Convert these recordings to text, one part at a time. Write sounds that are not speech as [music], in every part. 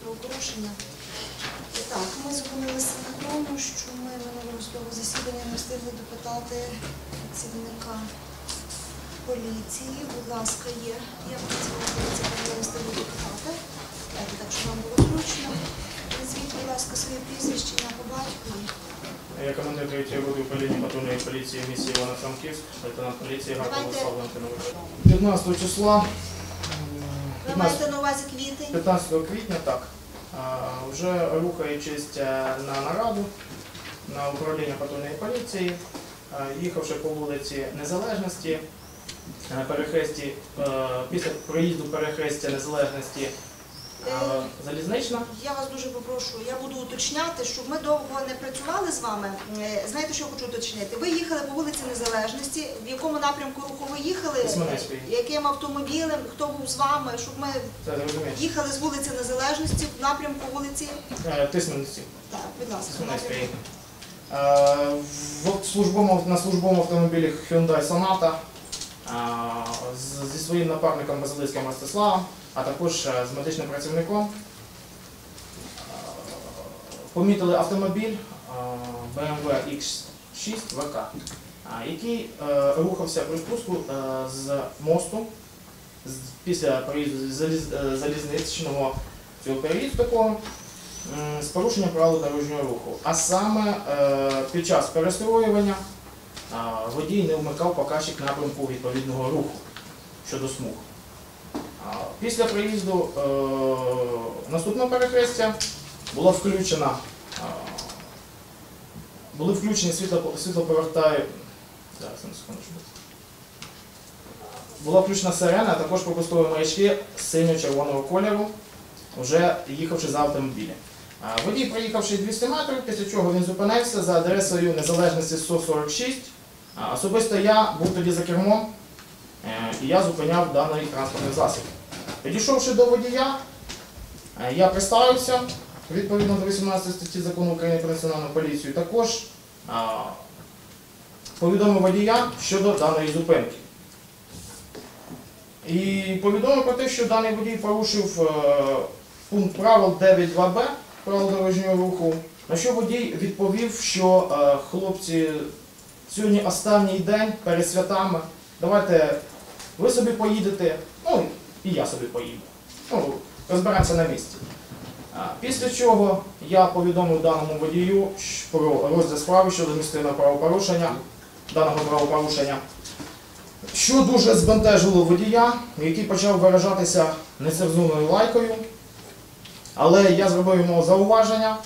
правопорушення. І Так, ми зупинилися на тому, що ми минулого судового засідання не встигли допитати працівника поліції. Будь ласка, є. Я працювала поліції, але не встигли допитати. Так, щоб вам було зручно. Назвіть, будь ласка, своє прізвище ім'я по батькові. Я командир 3 роти управління патрульної поліції місії Івано-Франківськ, лейтенант поліції Гаков Давайте. Владислав 15 числа, Ви маєте на увазі квітень? 15 квітня, так, вже рухаючись е, на нараду на управління патрульної поліції, їхавши по вулиці Незалежності, перехресті, е, після проїзду перехрестя Незалежності е, залізнична, Я вас дуже попрошу, я буду уточняти, щоб ми довго не працювали з вами. Е, Знаєте, що я хочу уточнити? Ви їхали по вулиці Незалежності. В якому напрямку руху ви їхали? Яким автомобілем? Хто був з вами? Щоб ми їхали з вулиці Незалежності в напрямку вулиці. Е, Так, будь ласка. Е, на службовому автомобілі Hyundai Sonata е, зі своїм напарником Базилицьким Ростиславом, а також е, з медичним працівником е, помітили автомобіль е, BMW X6 VK, е, який рухався при спуску з мосту після проїзду залізничного цього переїзду з порушенням правил дорожнього руху. А саме під час перестроювання водій не вмикав показчик напрямку відповідного руху щодо смуг. Після приїзду е, наступного перехрестя була включена, були включені світло, світлоповертаю. Зараз на секундочку. Була включена сирена, а також пропустові маячки синьо-червоного кольору, вже їхавши за автомобілем. Водій, проїхавши 200 метрів, після чого він зупинився за адресою незалежності 146. Особисто я був тоді за кермом, е, і я зупиняв даний транспортний засіб. Підійшовши до водія, е, я представився відповідно до 18 статті закону України про національну поліцію. Також повідомив водія щодо даної зупинки. І повідомив про те, що даний водій порушив е, пункт правил 9.2б правил дорожнього руху, на що водій відповів, що е, хлопці, сьогодні останній день перед святами, давайте ви собі поїдете, ну і я собі поїду. Ну, розберемося на місці. Після чого я повідомив даному водію про розгляд справи щодо адміністративного правопорушення, даного правопорушення, що дуже збентежило водія, який почав виражатися нецензурною лайкою. Але я зробив йому зауваження,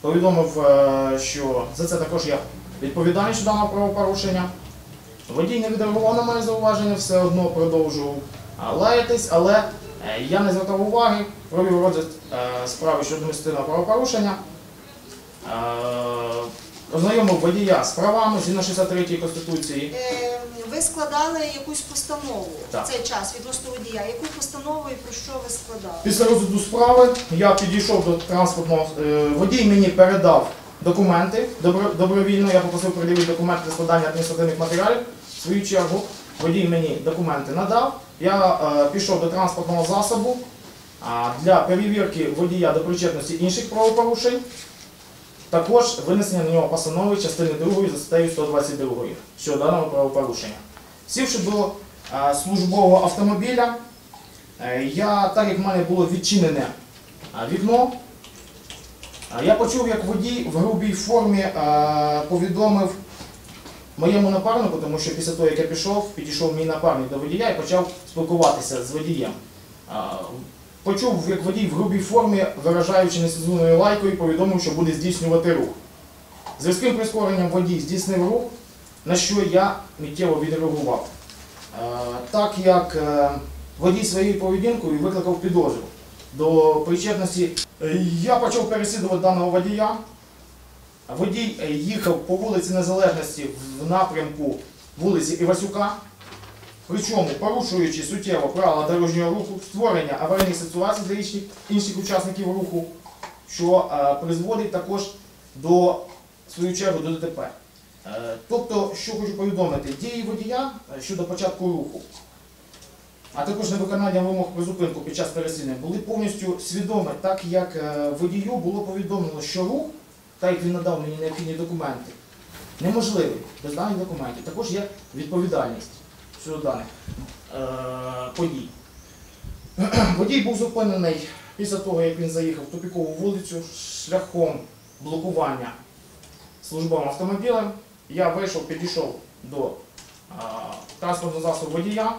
повідомив, е, що за це також я відповідальний щодо даного правопорушення. Водій не відреагував на моє зауваження, все одно продовжував а, лаятись, але е, я не звертав уваги, провів розгляд е, справи щодо адміністративного правопорушення. Е, Ознайомив водія з правами згідно 63 Конституції. Ви складали якусь постанову Так. в цей час відносно водія. Яку постанову і про що ви складали? Після розгляду справи я підійшов до транспортного водій мені передав документи добровільно. Я попросив приділити документи для складання адміністративних матеріалів. В свою чергу водій мені документи надав. Я е, пішов до транспортного засобу для перевірки водія до причетності інших правопорушень. Також винесення на нього постанови частини 2 за статтею 122 щодо даного правопорушення. Сівши до е, службового автомобіля, Е, Я, так як в мене було відчинене вікно, я почув, як водій в грубій формі повідомив моєму напарнику, тому що після того, як я пішов, підійшов мій напарник до водія і почав спілкуватися з водієм. Почув, як водій в грубій формі, виражаючи нецензурною лайкою, повідомив, що буде здійснювати рух. З різким прискоренням водій здійснив рух, на що я миттєво відреагував. Так як е, водій своєю поведінкою викликав підозру до причетності. Е, Я почав переслідувати даного водія. Водій е, їхав по вулиці Незалежності в напрямку вулиці Івасюка, причому порушуючи суттєво правила дорожнього руху, створення аварійних ситуацій для інших, учасників руху, що е, призводить також до свою чергу до ДТП. Е, Тобто, що хочу повідомити, дії водія щодо початку руху. а також невиконання вимог про зупинку під час пересіння були повністю свідомі, так як водію було повідомлено, що рух, так як він надав мені необхідні документи, неможливий без даних документів. Також є відповідальність щодо даних е, подій. [clears throat] Водій був зупинений після того, як він заїхав в тупікову вулицю шляхом блокування службовим автомобілем. Я вийшов, підійшов до а, транспортного засобу водія.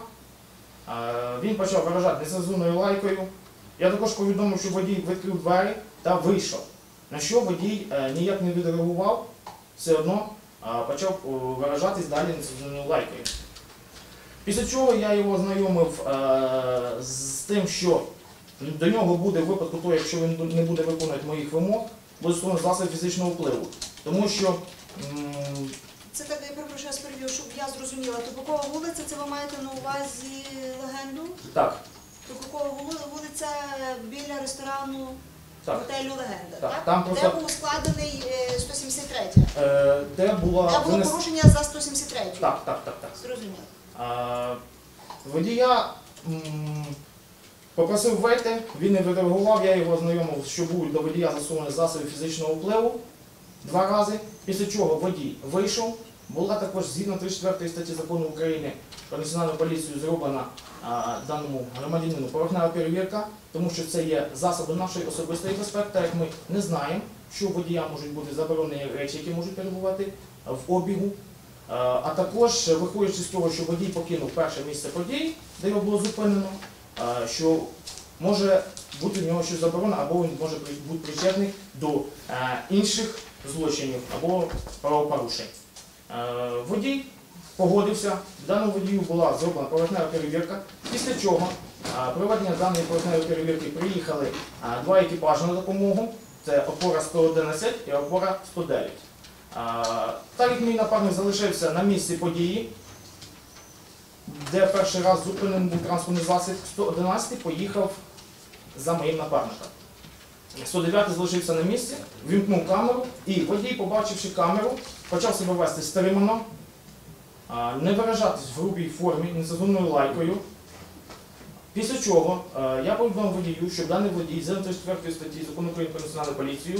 А, він почав виражати нецензурною лайкою. Я також повідомив, що водій відкрив двері та вийшов. На що водій е, ніяк не відреагував, все одно почав виражатись далі нецензурною лайкою. Після чого я його знайомив е, з тим, що до нього буде в випадку того, якщо він не буде виконувати моїх вимог, буде застосовано засіб фізичного впливу. Тому що Це так, я перепрошую, я спередю, щоб я зрозуміла. Тупокова вулиця, це ви маєте на увазі легенду? так, Тупокова вулиця біля ресторану готелю Легенда, Так, там Де просто- був складений е, 173 е, де була Де було винес- порушення за 173 Так, так, так, так. Зрозуміло. А, водія м, попросив вийти, він не відреагував, я його ознайомив, що будуть до водія засунені засоби фізичного впливу два рази. Після чого водій вийшов. Була також згідно 34 статті закону України про національну поліцію зроблена даному громадянину поверхнева перевірка, тому що це є засоби нашої особистої безпеки, так як ми не знаємо, що водія можуть бути заборонені речі, які можуть перебувати в обігу. А також, виходячи з того, що водій покинув перше місце подій, де його було зупинено, що може бути в нього щось заборонено, або він може бути причетний до е, інших злочинів або правопорушень. Е, Водій погодився, даному водію була зроблена поверхнева перевірка, після чого проведення даної поверхневої перевірки приїхали два екіпажі на допомогу. Це опора 111 і опора 109. Так як мій напарник залишився на місці події, де перший раз зупинений був транспортний засіб, 111 поїхав за моїм напарником. 109 залишився на місці, вімкнув камеру, і водій, побачивши камеру, почав себе вести стримано, не виражатись в грубій формі, нецензурною лайкою. Після чого я повідомив водію, що даний водій з 34 статті закону України про національну поліцію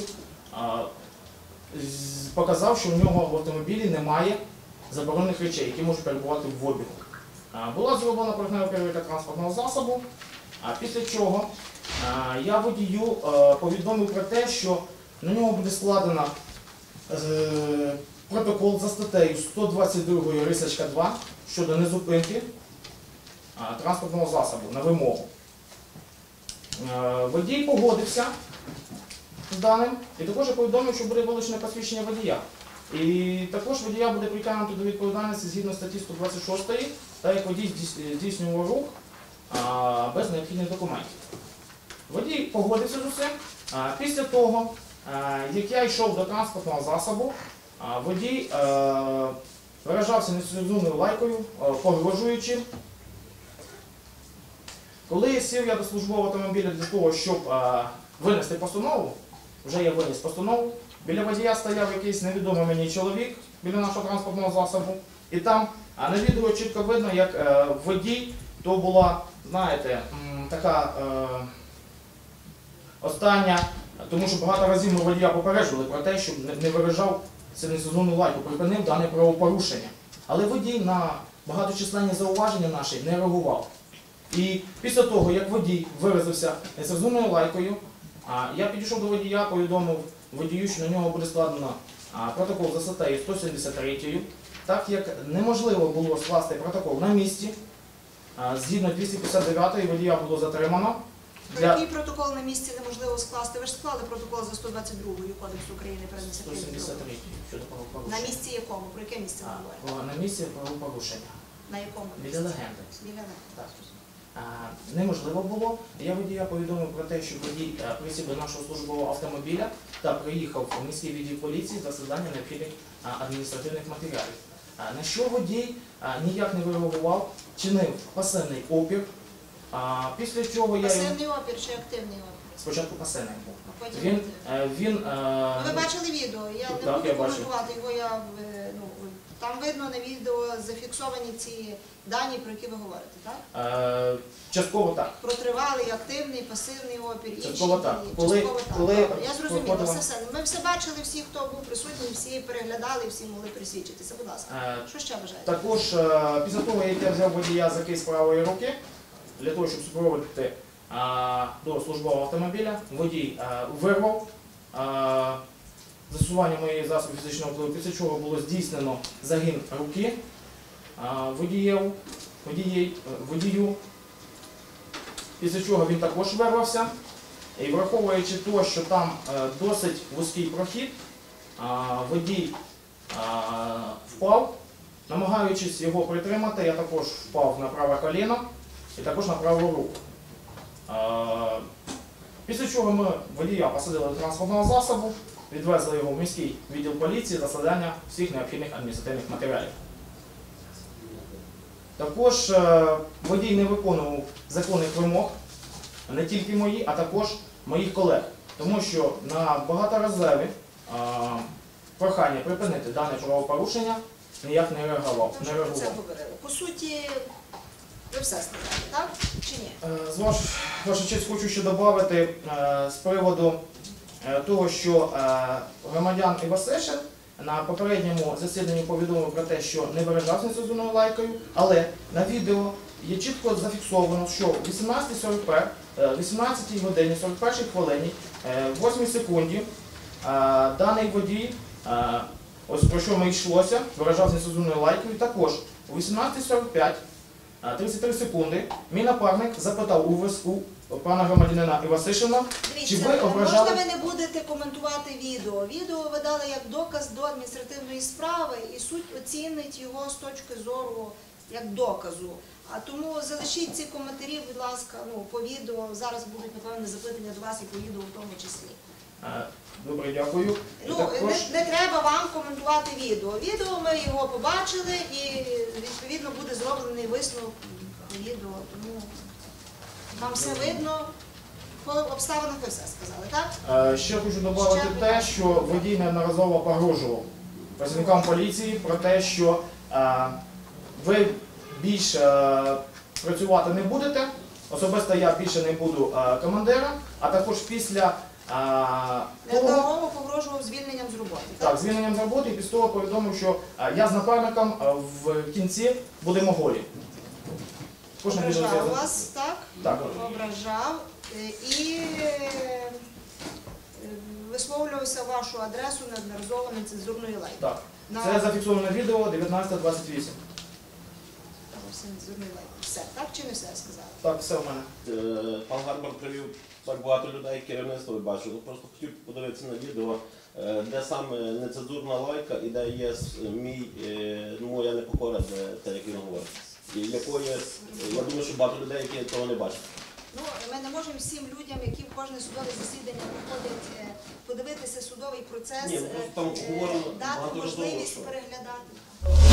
показав, що у нього в автомобілі немає заборонених речей, які можуть перебувати в обігу. Була зроблена поверхнева перевірка транспортного засобу, а після чого я водію повідомив про те, що на нього буде складено е, протокол за статтею 122 рисочка 2 щодо незупинки транспортного засобу на вимогу. Е, Водій погодився з даним, і також повідомив, що буде вилучене посвідчення водія. І також водія буде притягнуто до відповідальності згідно статті 126, так як водій здійснював рух без необхідних документів. Водій погодився з усім. Після того, як я йшов до транспортного засобу, водій е, виражався нецензурною лайкою, е, погрожуючи. Коли сів я до службового автомобіля для того, щоб е, винести постанову, вже я виніс постанову, біля водія стояв якийсь невідомий мені чоловік біля нашого транспортного засобу. І там на відео чітко видно, як водій, то була, знаєте, така остання, тому що багато разів ми водія попереджували про те, щоб не виражав несезонну лайку, припинив дане правопорушення. Але водій на багаточисленні зауваження наші не реагував. І після того, як водій виразився нецензурною лайкою, я підійшов до водія, повідомив водію, що на нього буде складено протокол за статтею 173, так як неможливо було скласти протокол на місці, згідно 259 водія було затримано. Про який протокол на місці неможливо скласти? Ви ж склали протокол за 122 Кодексу України про адміністративні 173 щодо На місці якому? Про яке місце ми говоримо? А, На місці правопорушення. На якому Біля легенди. Біля. Так. Неможливо було. Я водія повідомив про те, що водій е, присів до нашого службового автомобіля та приїхав у міський відділ поліції за складання необхідних адміністративних матеріалів. На що водій ніяк не реагував, чинив пасивний опір. А, Після чого я Пасивний опір чи активний опір? спочатку пасивний був. А потім Він, активний. е, він е, Ну, ви бачили відео, я не Так, буду бачив. коментувати його, я е, ну, Там видно на відео зафіксовані ці дані, про які ви говорите, так? Е, частково так. Про тривалий, активний, пасивний опір, інші Частково так. Коли- Частково так. коли Добре, Я зрозуміла, проходила- все все. Ми все бачили, всі, хто був присутній, всі переглядали, всі могли присвідчитися. Будь ласка. Е, Що ще бажаєте? Також е, після того, як я взяв водія за кейс правої руки, для того, щоб супроводити до службового автомобіля, водій вирвав застосування моєї засобів фізичного впливу, після чого було здійснено загин руки водієв, водієй, е, водію, після чого він також вирвався. І враховуючи те, що там е, досить вузький прохід, водій впав, Намагаючись його притримати, я також впав на праве коліно і також на праву руку. Після чого ми водія посадили до транспортного засобу, відвезли його в міський відділ поліції за складання всіх необхідних адміністративних матеріалів. Також е, водій не виконував законних вимог, не тільки мої, а також моїх колег, тому що на багаторазові прохання припинити дане правопорушення ніяк не реагував. Не реагував. По суті, ви все сказали, так? Чи ні? Е, З ваш, ваша честь хочу ще додати з приводу е, того, що е, громадян Івасишин на попередньому засіданні повідомив про те, що не виражався нецензурною лайкою, але на відео є чітко зафіксовано, що в 18.41, е, 18 годині 41 хвилині, е, 8 секунді е, даний водій, е, ось про що ми йшлося, виражався нецензурною лайкою, також у 18.45 а, 33 секунди. Мій напарник запитав у виску пана громадянина Івасишина, чи ви ображали. можна ви не будете коментувати відео. Відео ви дали як доказ до адміністративної справи, і суд оцінить його з точки зору як доказу. А тому залишіть ці коментарі, будь ласка, ну по відео. Зараз будуть напевне запитання до вас і по відео в тому числі. Добре, дякую. Ну також не, не треба вам коментувати відео. Відео ми його побачили, і відповідно буде зроблений висновок відео. Тому вам все видно. По обставинах ви все сказали, так? ще хочу додати Ще, те, що водій неодноразово погрожував працівникам поліції про те, що ви більше працювати не будете. Особисто я більше не буду командиром, а також після е, того, погрожував звільненням з роботи. Так, звільненням з роботи і після того повідомив, що е, я з напарником е, в кінці будемо голі. Також на Ображав вас, так? Так. Ображав е, і е, висловлювався вашу адресу неодноразово нецензурною лайкою. Так. На Це зафіксовано відео 19.28. нецензурною лайкою. Все, так чи не все я сказала? Так, все в мене. Е, Пан Гарбар привів так багато людей, керівництво бачили. Просто хотів подивитися на відео, е, де саме нецензурна лайка і де є мій, е, ну, моя непокора, де те, як він говорить. І якої, е, я думаю, що багато людей, які того не бачать. Ну, ми не можемо всім людям, які в кожне судове засідання приходять, е, подивитися судовий процес, Ні, ну, е, там е, говорено дати можливість переглядати.